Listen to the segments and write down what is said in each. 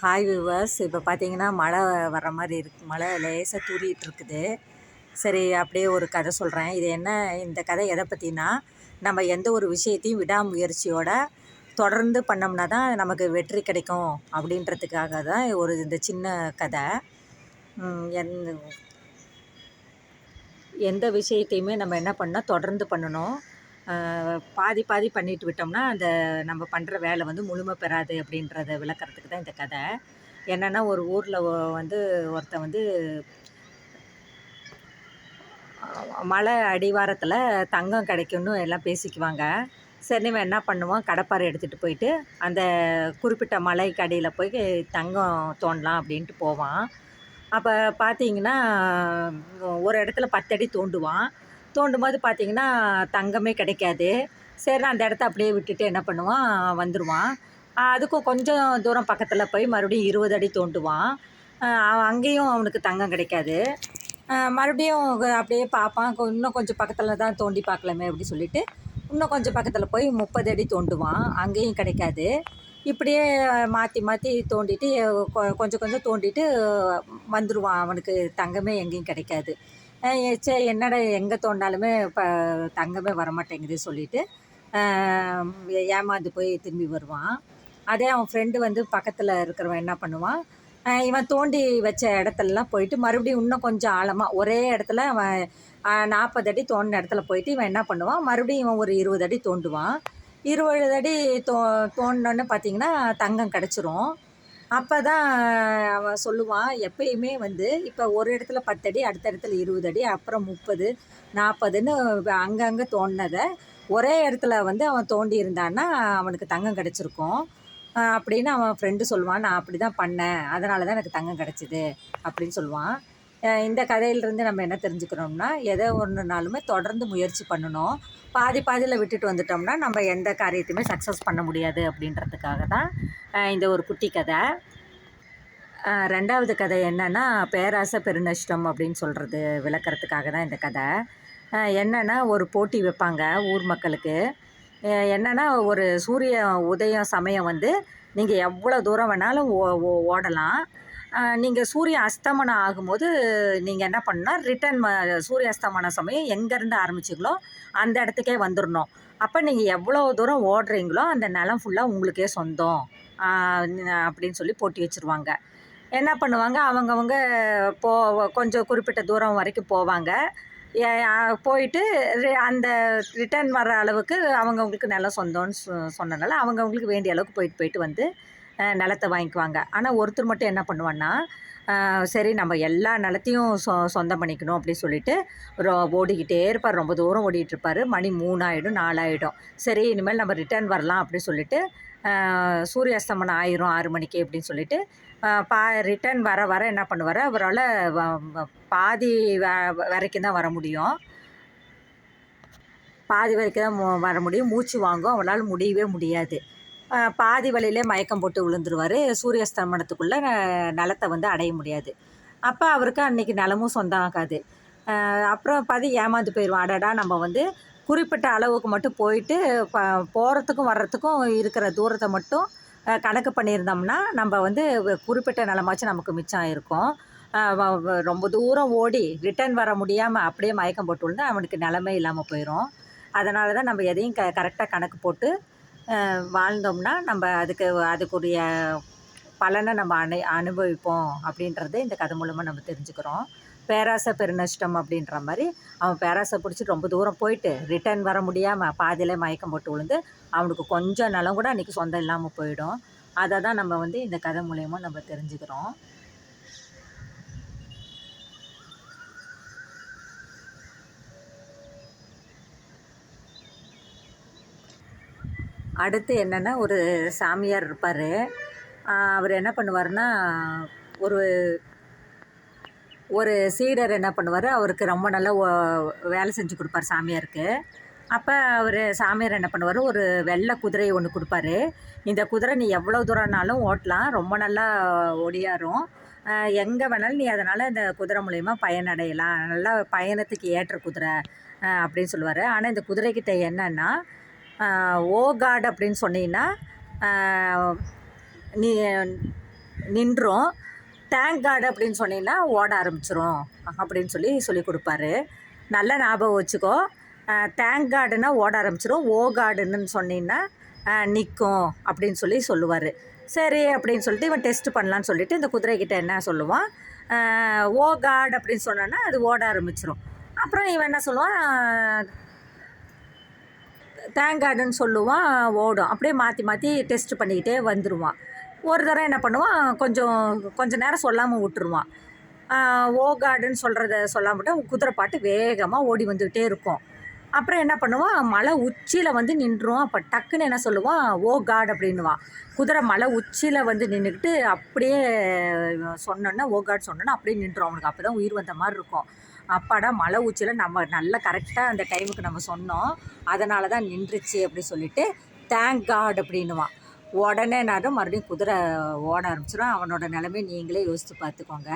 Hi viewers இப்போ பார்த்தீங்கன்னா மழை வர்ற மாதிரி இருக்கு. மழை லேசாக தூறிட்டு இருக்குது. சரி அப்படியே ஒரு கதை சொல்கிறேன் இது என்ன? இந்த கதை எதை பற்றினா நம்ம எந்த ஒரு விஷயத்தையும் விடாமுயற்சியோட தொடர்ந்து பண்ணோம்னா தான் நமக்கு வெற்றி கிடைக்கும். அப்படின்றதுக்காக தான் ஒரு இந்த சின்ன கதை. எந்த எந்த விஷயத்தையுமே நம்ம என்ன பண்ணால் தொடர்ந்து பண்ணணும். பாதி பாதி பண்ணிட்டு விட்டோம்னா அந்த நம்ம பண்ணுற வேலை வந்து முழுமை பெறாது அப்படின்றத விளக்கிறதுக்கு தான் இந்த கதை. என்னென்னா ஒரு ஊரில் வந்து ஒருத்தன் வந்து மலை அடிவாரத்தில் தங்கம் கிடைக்கும்னு எல்லாம் பேசிக்குவாங்க. சரி என்ன பண்ணுவான் கடப்பாரை எடுத்துகிட்டு போயிட்டு அந்த குறிப்பிட்ட மலைக்கு அடியில் போய் தங்கம் தோண்டலாம் அப்படின்ட்டு போவான். அப்போ பார்த்தீங்கன்னா ஒரு இடத்துல பத்தடி தோண்டுவான். தோண்டும் போது பார்த்தீங்கன்னா தங்கமே கிடைக்காது. சரி அந்த இடத்த அப்படியே விட்டுட்டு என்ன பண்ணுவான்? வந்துடுவான் அதுக்கும் கொஞ்சம் தூரம் பக்கத்தில் போய் மறுபடியும் இருபது அடி தோண்டுவான். அங்கேயும் அவனுக்கு தங்கம் கிடைக்காது. மறுபடியும் அப்படியே பார்ப்பான். இன்னும் கொஞ்சம் பக்கத்தில் தான் தோண்டி பார்க்கலாமே அப்படி சொல்லிட்டு இன்னும் கொஞ்சம் பக்கத்தில் போய் முப்பது அடி தோண்டுவான். அங்கேயும் கிடைக்காது. இப்படியே மாற்றி மாற்றி தோண்டிட்டு கொ- கொஞ்சம் கொஞ்சம் தோண்டிட்டு வந்துடுவான் அவனுக்கு தங்கமே எங்கேயும் கிடைக்காது. சே என்னடா எங்கே தோண்டாலுமே இப்போ தங்கமே வரமாட்டேங்குது சொல்லிட்டு ஏமாந்து போய் திரும்பி வருவான். அதே அவன் ஃப்ரெண்டு வந்து பக்கத்தில் இருக்கிறவன் என்ன பண்ணுவான்? இவன் தோண்டி வச்ச இடத்துலலாம் போயிட்டு மறுபடியும் இன்னும் கொஞ்சம் ஆழமாக ஒரே இடத்துல அவன் நாற்பது அடி தோண்டின இடத்துல போயிட்டு இவன் என்ன பண்ணுவான்? மறுபடியும் இவன் ஒரு இருபது அடி தோண்டுவான். இருபது அடி தோ தோண்டினோன்னு பார்த்தீங்கன்னா தங்கம் கிடச்சிரும். அப்போ தான் அவன் சொல்லுவான் எப்பயுமே வந்து இப்போ ஒரு இடத்துல பத்தடி அடுத்த இடத்துல இருபது அடி அப்புறம் முப்பது நாற்பதுன்னு அங்கங்கே தோண்டினதை ஒரே இடத்துல வந்து அவன் தோண்டி இருந்தான்னா அவனுக்கு தங்கம் கிடச்சிருக்கும். அப்படின்னு அவன் ஃப்ரெண்டு சொல்லுவான் நான் அப்படி தான் பண்ணேன். அதனால தான் எனக்கு தங்கம் கிடச்சிது. அப்படின்னு சொல்லுவான். இந்த கதையிலிருந்து நம்ம என்ன தெரிஞ்சுக்கிறோம்னா எதை ஒன்றுனாலுமே தொடர்ந்து முயற்சி பண்ணணும். பாதி பாதியில் விட்டுட்டு வந்துட்டோம்னா நம்ம எந்த காரியத்தையுமே சக்ஸஸ் பண்ண முடியாது அப்படின்றதுக்காக தான் இந்த ஒரு குட்டி கதை. ரெண்டாவது கதை என்னென்னா பேராசை பெருநஷ்டம் அப்படின்னு சொல்கிறது விளக்கிறதுக்காக தான் இந்த கதை. என்னென்னா ஒரு போட்டி வைப்பாங்க ஊர் மக்களுக்கு. என்னென்னா ஒரு சூரிய உதயம் சமயம் வந்து நீங்கள் எவ்வளோ தூரம் வேணாலும் ஓ ஓ- ஓடலாம். நீங்கள் சூரிய அஸ்தமனம் ஆகும்போது நீங்கள் என்ன பண்ணால் ரிட்டர்ன் சூரிய அஸ்தமன சமயம் எங்கேருந்து ஆரம்பிச்சிங்களோ அந்த இடத்துக்கே வந்துடணும் அப்போ நீங்கள் எவ்வளோ தூரம் ஓடுறீங்களோ அந்த நிலம் ஃபுல்லாக உங்களுக்கே சொந்தம் அப்படின்னு சொல்லி போட்டி வச்சுருவாங்க. என்ன பண்ணுவாங்க? அவங்கவுங்க போ கொஞ்சம் குறிப்பிட்ட தூரம் வரைக்கும் போவாங்க. ஏ- போயிட்டு அந்த ரிட்டர்ன் வர அளவுக்கு அவங்கவுங்களுக்கு நிலம் சொந்தம்னு சொ- சொன்னனால அவங்கவுங்களுக்கு வேண்டிய அளவுக்கு போயிட்டு போயிட்டு வந்து நிலத்தை வாங்கிக்குவாங்க. ஆனால் ஒருத்தர் மட்டும் என்ன பண்ணுவான்னா சரி நம்ம எல்லா நிலத்தையும் சொ சொந்தம் பண்ணிக்கணும் அப்படின்னு சொல்லிட்டு ரொ ஓடிக்கிட்டே இருப்பார். ரொம்ப தூரம் ஓடிக்கிட்டு இருப்பார். மணி மூணாயிடும் நாலாயிடும். சரி இனிமேல் நம்ம ரிட்டர்ன் வரலாம் அப்படின்னு சொல்லிட்டு சூரிய அஸ்தமனம் ஆயிரும் ஆறு மணிக்கு அப்படின்னு சொல்லிட்டு பா ரிட்டர்ன் வர வர என்ன பண்ணுவார்? அவரால் பாதி வ- வரைக்கும் தான் வர முடியும். பாதி வரைக்கும் தான் வர முடியும். மூச்சு வாங்கும். அவரால் முடியவே முடியாது. பாதி வழியிலே மயக்கம் போட்டு விழுந்துருவார். சூரியஸ்தமனத்துக்குள்ளே நிலத்தை வந்து அடைய முடியாது. அப்போ அவருக்கு அன்னைக்கு நிலமும் சொந்தம் ஆகாது அப்புறம் பாதி ஏமாந்து போயிடுவோம் அடடா நம்ம வந்து குறிப்பிட்ட அளவுக்கு மட்டும் போயிட்டு ப போகிறதுக்கும் வர்றதுக்கும் இருக்கிற தூரத்தை மட்டும் கணக்கு பண்ணியிருந்தோம்னா நம்ம வந்து குறிப்பிட்ட நிலமாச்சும் நமக்கு மிச்சம் இருக்கும் ரொம்ப தூரம் ஓடி ரிட்டர்ன் வர முடியாமல் அப்படியே மயக்கம் போட்டு விழுந்தா அவனுக்கு நிலமே இல்லாமல் போயிடும் அதனால தான் நம்ம எதையும் க கரெக்டாக கணக்கு போட்டு வாழ்ந்தோம்னா நம்ம அதுக்கு அதுக்குரிய பலனை நம்ம அனு அனுபவிப்போம் அப்படின்றது இந்த கதை மூலமாக நம்ம தெரிஞ்சுக்கிறோம். பேராசை பெருநஷ்டம் அப்படின்ற மாதிரி அவன் பேராசை பிடிச்சி ரொம்ப தூரம் போயிட்டு ரிட்டர்ன் வர முடியாமல் பாதியிலே மயக்கம் போட்டு விழுந்து அவனுக்கு கொஞ்சம் நிலம் கூட அன்றைக்கி சொந்தம் இல்லாமல் போயிடும். அதை தான் நம்ம வந்து இந்த கதை மூலயமா நம்ம தெரிஞ்சுக்கிறோம். அடுத்து என்னென்னா ஒரு சாமியார் இருப்பார். அவர் என்ன பண்ணுவார்னா ஒரு ஒரு சீடர் என்ன பண்ணுவார் அவருக்கு ரொம்ப நல்லா வேலை செஞ்சு கொடுப்பார் சாமியாருக்கு. அப்போ அவர் சாமியார் என்ன பண்ணுவார் ஒரு வெள்ளை குதிரை ஒன்று கொடுப்பாரு. இந்த குதிரை நீ எவ்வளோ தூரம்னாலும் ஓட்டலாம் ரொம்ப நல்லா ஒடியாரும். எங்கே வேணாலும் நீ அதனால் இந்த குதிரை மூலயமா பயனடையலாம். நல்லா பயணத்துக்கு ஏற்ற குதிரை அப்படின்னு சொல்லுவார். ஆனால் இந்த குதிரைக்கிட்ட என்னன்னா ஓ காட் அப்படின்னு சொன்னீங்கன்னா நீ நின்றோம். தேங்க் காட் அப்படின்னு சொன்னீங்கன்னா ஓட ஆரம்பிச்சிரும் அப்படின்னு சொல்லி சொல்லி கொடுப்பாரு. நல்ல ஞாபகம் வச்சுக்கோ. தேங்க் காடுன்னா ஓட ஆரம்பிச்சிரும். ஓ கார்டுன்னு சொன்னீங்கன்னா நிற்கும் அப்படின்னு சொல்லி சொல்லுவார். சரி அப்படின்னு சொல்லிட்டு இவன் டெஸ்ட் பண்ணலான்னு சொல்லிட்டு இந்த குதிரைக்கிட்ட என்ன சொல்லுவான்? ஓ காட் அப்படின்னு சொன்னான்னா அது ஓட ஆரம்பிச்சிரும். அப்புறம் இவன் என்ன சொல்லுவான்? தேங்காடுன்னு சொல்லுவான் ஓடும். அப்படியே மாற்றி மாற்றி டெஸ்ட் பண்ணிக்கிட்டே வந்துடுவான் ஒரு தடவை என்ன பண்ணுவான் கொஞ்சம் கொஞ்சம் நேரம் சொல்லாமல் விட்டுருவான். ஓ காடுன்னு சொல்கிறத சொல்லாமல் குதிரை பாட்டு வேகமாக ஓடி வந்துக்கிட்டே இருக்கும். அப்புறம் என்ன பண்ணுவான் மலை உச்சியில் வந்து நின்றுவான் அப்போ டக்குன்னு என்ன சொல்லுவான் ஓ காட் அப்படின்னுவான் குதிரை மலை உச்சியில் வந்து நின்றுக்கிட்டு அப்படியே சொன்னோன்னா ஓ காட் சொன்னோன்னா அப்படியே நின்றும் அவனுக்கு. அப்போ தான் உயிர் வந்த மாதிரி இருக்கும். அப்பாடா மலை உச்சியில் நம்ம நல்ல கரெக்டாக அந்த டைமுக்கு நம்ம சொன்னோம். அதனால தான் நின்றுச்சு அப்படி சொல்லிட்டு தேங்க் காட் அப்படின்னுவான் உடனே நேரம் மறுபடியும் குதிரை ஓட ஆரம்பிச்சிடும் அவனோட நிலைமை நீங்களே யோசித்து பார்த்துக்கோங்க.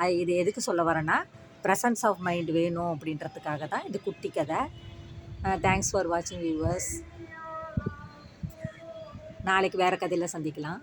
அது இது எதுக்கு சொல்ல வரேன்னா ப்ரெசன்ஸ் ஆஃப் மைண்ட் வேணும் அப்படின்றதுக்காக தான் இது குட்டி கதை. தேங்க்ஸ் ஃபார் வாட்சிங் வியூவர்ஸ் நாளைக்கு வேறு கதையில் சந்திக்கலாம்.